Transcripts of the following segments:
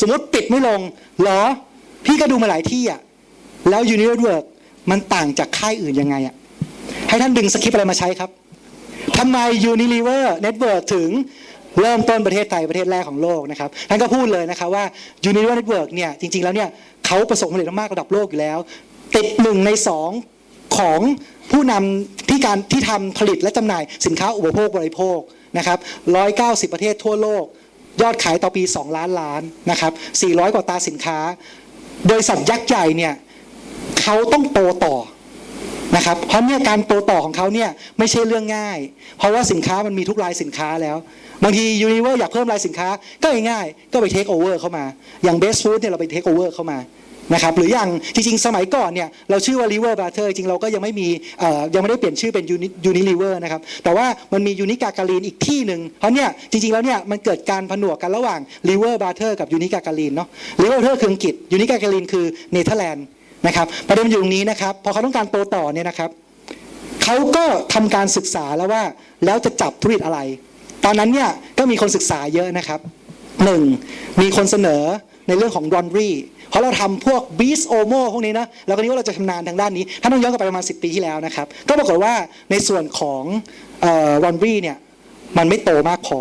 สมมติปิดไม่ลงหรอ พี่ก็ดูมาหลายที่อะแล้ว Universe มันต่างจากค่ายอื่นยังไงอะให้ท่านดึงสคริปอะไรมาใช้ครับทำไม Unilever Network ถึงเริ่มต้นประเทศไทยประเทศแรกของโลกนะครับท่านก็พูดเลยนะครับว่า Unilever Network เนี่ยจริง ๆ แล้วเนี่ยเขาประสบความสำเร็จมากระดับโลกอยู่แล้ว ติดหนึ่งในสองของผู้นำที่การที่ทำผลิตและจำหน่ายสินค้าอุปโภคบริโภคนะครับ190 ประเทศทั่วโลก ยอดขายต่อปี 2 ล้านล้านนะครับ400 กว่าตาสินค้า บริษัทยักษ์ใหญ่เนี่ยเขาต้องโตต่อ นะครับ เพราะเนี่ยการโตต่อของเขาเนี่ยไม่ใช่เรื่องง่าย เพราะว่าสินค้ามันมีทุกรายสินค้าแล้ว บางทียูนิเวอร์อยากเพิ่มรายสินค้าก็ง่ายๆก็ไปเทคโอเวอร์เข้ามา อย่างเบสฟู้ดเนี่ยเราไปเทคโอเวอร์เข้ามานะครับหรืออย่างจริงๆ สมัยก่อนเนี่ยเราชื่อว่า River b r o t h e r จริงเราก็ยังไม่มียังไม่ได้เปลี่ยนชื่อเป็นยูนิลิเวอร์นะครับแต่ว่ามันมียูนิกาการีนอีกที่หนึ่งเพราะเนี่ยจริงๆ แล้วเนี่ยมันเกิดการผนวกกันระหว่าง River b r o t h e r กับยูนิกาการีนเนาะ River b r o t e r คืออังกฤษยูนิกาการีนคือเนเธอร์แลนด์ นะครับประเด็นอยู่ตรงนี้นะครับ พอเขาต้องการโตต่อเนี่ยนะครับเขาก็ทำการศึกษาแล้วว่าแล้วจะจับธุรกิจอะไร ตอนนั้นเนี่ยก็มีคนศึกษาเยอะนะครับหนึ่งมีคนเสนอในเรื่องของรอนรีเพราะเราทำพวกบีสโอโมพวกนี้นะเราก็นึกว่าเราจะชำนาญทางด้านนี้ ถ้าต้องย้อนกลับไปประมาณ 10 ปีที่แล้วนะครับ ก็ปรากฏว่าในส่วนของรอนรีเนี่ยมันไม่โตมากพอ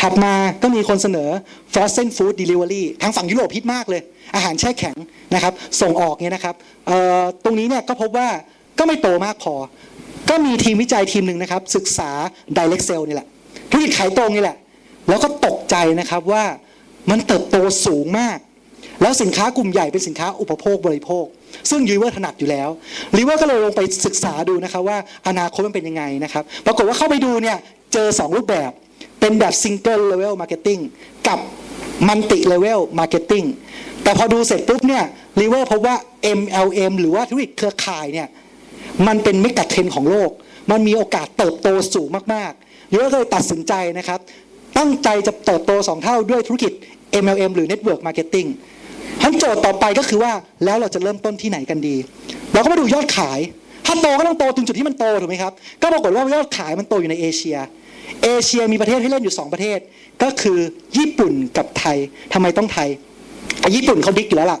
ถัดมาก็มีคนเสนอ frozen food delivery ทางฝั่งยุโรปฮิตมากเลย อาหารแช่แข็งนะครับ ส่งออกเนี่ยนะครับตรงนี้เนี่ยก็พบว่าก็ไม่โตมากพอ ก็มีทีมวิจัยทีมหนึ่งนะครับ ศึกษา direct sell นี่แหละธุรกิจขายตรงนี่แหละ แล้วก็ตกใจนะครับว่ามันเติบโตสูงมาก แล้วสินค้ากลุ่มใหญ่เป็นสินค้าอุปโภคบริโภค ซึ่งยูเวอร์ถนัดอยู่แล้วรีเวอร์ก็เลยลงไปศึกษาดูนะครับว่าอนาคตมันเป็นยังไงนะครับ ปรากฏว่าเข้าไปดูเนี่ยเจอ 2 รูปแบบ เป็นแบบ single level marketing กับ multi level marketing แต่พอดูเสร็จปุ๊บเนี่ยรีเวอร์พบว่า MLM หรือว่าธุรกิจเครือข่ายเนี่ยมันเป็นเมกะเทรนของโลก มันมีโอกาสเติบโตสูงมากๆยูเวอร์ก็เลยตัดสินใจนะครับ ตั้งใจจะเติบโต 2 เท่าด้วยธุรกิจ MLM หรือ Network Marketing ทั้นโจทย์ต่อไปก็คือว่าแล้วเราจะเริ่มต้นที่ไหนกันดี เราก็มาดูยอดขาย ถ้าโตก็ต้องโตถึงจุดที่มันโตถูกไหมครับ ก็ปรากฏว่ายอดขายมันโตอยู่ในเอเชีย เอเชียมีประเทศให้เล่นอยู่ 2 ประเทศ ก็คือญี่ปุ่นกับไทยทำไมต้องไทยอะญี่ปุ่นเขาบิ๊กอยู่แล้วล่ะ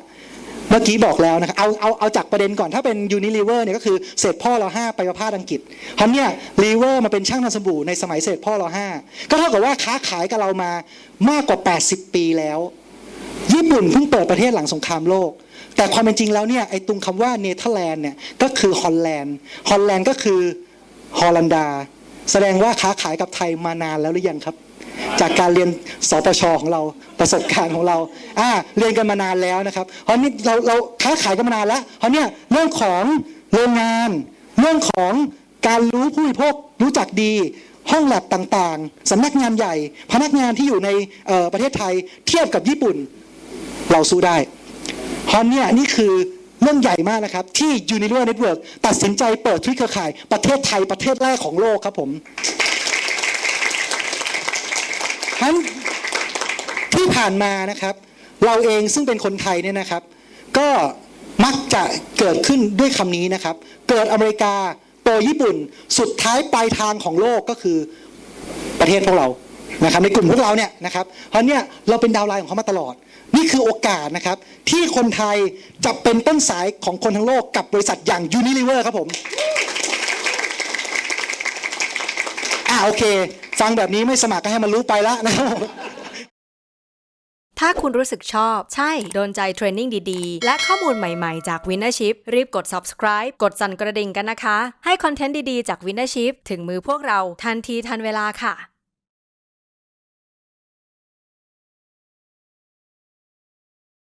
เมื่อกี้บอกแล้วนะครับเอาเอาเอาจากประเด็นก่อนถ้าเป็น Unilever เนี่ยก็คือเศษพ่อเราห้าไปประพาสอังกฤษเพราะเนี่ยลีเวอร์มาเป็นช่างทำสบู่ในสมัยเศษพ่อเราห้าก็เท่ากับว่าค้าขายกับเรามามากกว่า 80 ปีแล้ว ญี่ปุ่นเพิ่งเปิดประเทศหลังสงครามโลก แต่ความเป็นจริงแล้วเนี่ยไอ้ตรงคำว่าเนเธอร์แลนด์เนี่ยก็คือฮอลแลนด์ฮอลแลนด์ก็คือฮอลันดา แสดงว่าค้าขายกับไทยมานานแล้วหรือยังครับ จากการเรียนสปชของเราประสบการณ์ของเราอ่าเรียนกันมานานแล้วนะครับเพราะนี่เราเราค้าขายกันมานานแล้วเพราะเนี่ยเรื่องของโรงงาน เรื่องของการรู้ผู้บริโภครู้จักดีห้องแลบต่างๆ สำนักงานใหญ่ พนักงานที่อยู่ในประเทศไทยเทียบกับญี่ปุ่น เราสู้ได้ เพราะเนี่ยนี่คือเรื่องใหญ่มากนะครับ ที่ Unilever Network ตัดสินใจเปิดธุรกิจเครือข่าย ประเทศไทยประเทศแรกของโลกครับผมฉะนั้นที่ผ่านมานะครับ เราเองซึ่งเป็นคนไทยเนี่ยนะครับ ก็มักจะเกิดขึ้นด้วยคำนี้นะครับ เกิดอเมริกาโตญี่ปุ่น สุดท้ายปลายทางของโลกก็คือประเทศพวกเรา นะครับในกลุ่มพวกเราเนี่ยนะครับเพราะเนี่ยเราเป็นดาวไลน์ของเขามาตลอด นี่คือโอกาสนะครับ ที่คนไทยจะเป็นต้นสายของคนทั้งโลกกับบริษัทอย่าง Unilever ครับผมอ่าโอเค ฟังแบบนี้ไม่สมัครก็ให้มันรู้ไปละนะครับถ้าคุณรู้สึกชอบ ใช่ โดนใจเทรนนิ่งดีๆ และข้อมูลใหม่ๆ จาก Winnership รีบกด subscribe กดสั่นกระดิ่งกันนะคะ ให้คอนเทนต์ดีๆ จาก Winnership ถึงมือพวกเราทันทีทันเวลาค่ะ